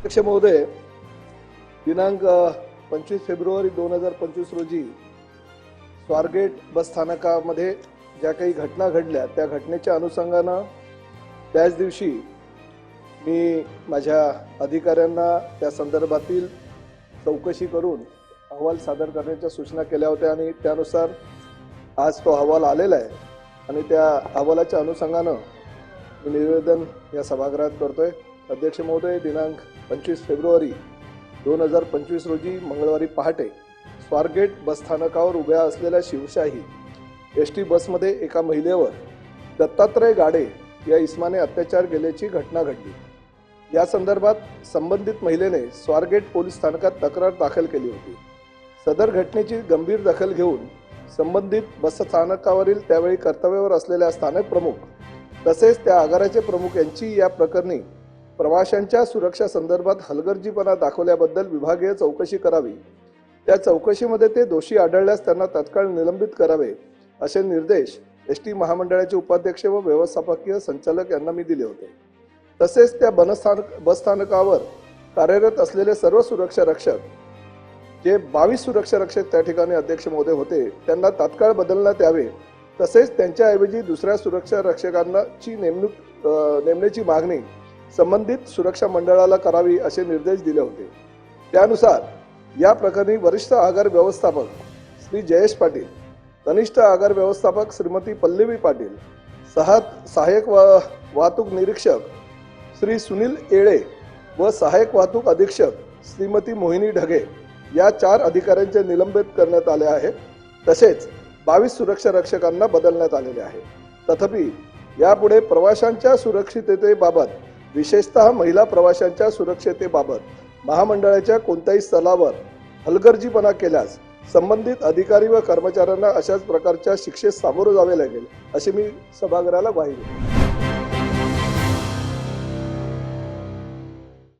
अध्यक्ष महोदय दिनांक पंचवीस फेब्रुवारी दोन हजार पंचवीस रोजी स्वारगेट बस स्थानकामध्ये ज्या काही घटना घडल्या त्या घटनेच्या अनुषंगानं त्याच दिवशी मी माझ्या अधिकाऱ्यांना त्या संदर्भातील चौकशी करून अहवाल सादर करण्याच्या सूचना केल्या होत्या आणि त्यानुसार आज तो अहवाल आलेला आहे आणि त्या अहवालाच्या अनुषंगानं मी निवेदन या सभागृहात करतोय. अध्यक्ष महोदय दिनांक पंचवीस फेब्रुवारी दोन हजार पंचवीस रोजी मंगळवारी पहाटे स्वारगेट बसस्थानकावर उभ्या असलेल्या शिवशाही एस टी बसमध्ये एका महिलेवर दत्तात्रय गाडे या इस्माने अत्याचार केल्याची घटना घडली. या संदर्भात संबंधित महिलेने स्वारगेट पोलीस स्थानकात तक्रार दाखल केली होती. सदर घटनेची गंभीर दखल घेऊन संबंधित बसस्थानकावरील त्यावेळी कर्तव्यावर असलेल्या स्थानक प्रमुख तसेच त्या आगाराचे प्रमुख यांची या प्रकरणी प्रवाशांच्या सुरक्षा संदर्भात हलगर्जीपणा दाखवल्याबद्दल विभागीय चौकशी करावी. त्या चौकशीमध्ये ते दोषी आढळल्यास त्यांना तत्काळ निलंबित करावे असे निर्देश एस टी महामंडळाचे उपाध्यक्ष व व्यवस्थापकीय संचालक यांना मी दिले होते. तसेच त्या बनस्थान बसस्थानकावर कार्यरत असलेले सर्व सुरक्षा रक्षक जे बावीस सुरक्षा रक्षक त्या ठिकाणी अध्यक्ष महोदय होते त्यांना तात्काळ बदलण्यात यावे. तसेच त्यांच्याऐवजी दुसऱ्या सुरक्षा रक्षकांना ची नेमणूक नेमण्याची मागणी संबंधित सुरक्षा मंडळाला करावी असे निर्देश दिले होते. त्यानुसार या प्रकरणी वरिष्ठ आगार व्यवस्थापक श्री जयेश पाटील कनिष्ठ आगार व्यवस्थापक श्रीमती पल्लवी पाटील सहा सहाय्यक वा वाहतूक निरीक्षक श्री सुनील येळे व सहाय्यक वाहतूक अधीक्षक श्रीमती मोहिनी ढगे या चार अधिकाऱ्यांचे निलंबित करण्यात आले आहे तसेच बावीस सुरक्षा रक्षकांना बदलण्यात आलेले आहे. तथापि यापुढे प्रवाशांच्या सुरक्षिततेबाबत विशेषतः महिला प्रवाशांच्या सुरक्षतेबाबत महामंडळाच्या कोणत्याही स्थलावर हलगर्जीपणा केल्यास संबंधित अधिकारी व कर्मचाऱ्यांना अशाच प्रकारच्या शिक्षेस सामोरं जावे लागेल अशी मी सभागृहाला ग्वाही